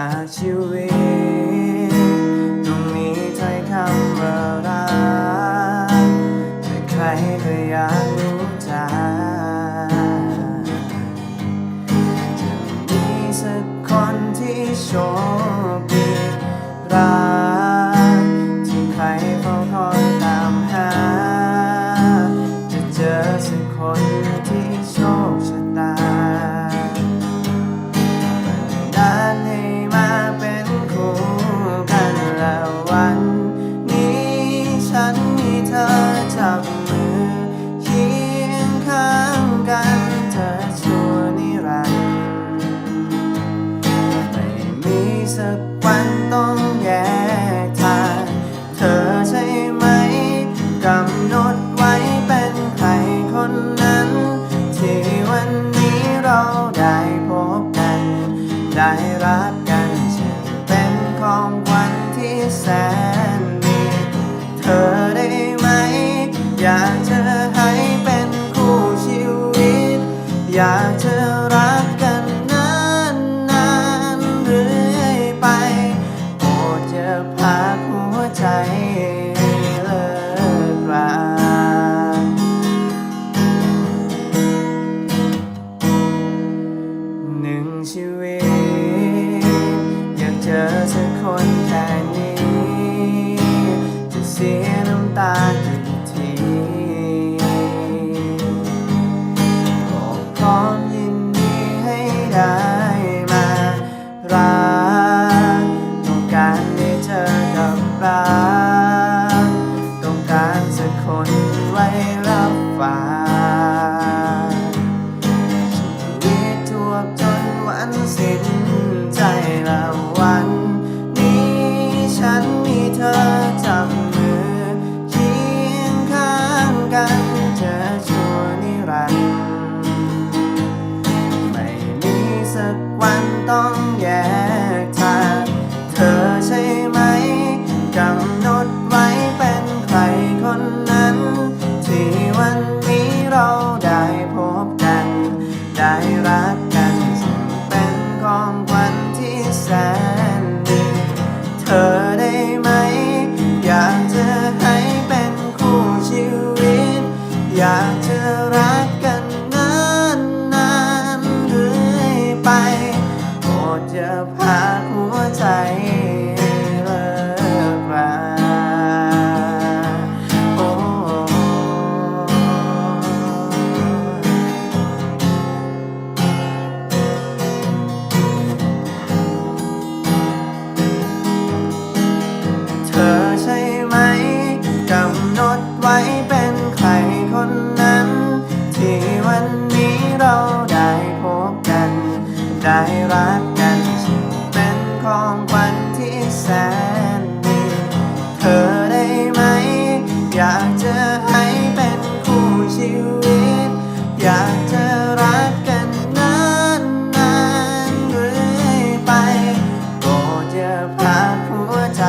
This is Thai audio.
as you will. สักวันต้องแยกทาง เธอใช่ไหมกำหนดไว้เป็นใครคนนั้น ที่วันนี้เราได้พบกัน ได้รักกันจะเป็นของวันที่แสนดีเธอได้ไหม อยากเธอให้เป็นคู่ชีวิต อยากเธอรัก หัวใจ นไว้รับฟ้าชีวิตทวบจนวันสิ้นใจละวัน นี้ฉันมีเธอจับมือเคียงข้างกันเธอชัวนิรันดร์ไม่มีสักวันต้อง ไปโปรดจะพาหัวใจ นดีเธอได้ไหม อยากจะให้เป็นคู่ชีวิต อยากจะรักกันนานนานเรื่อยไปโปรดอย่าพาดหัวใจ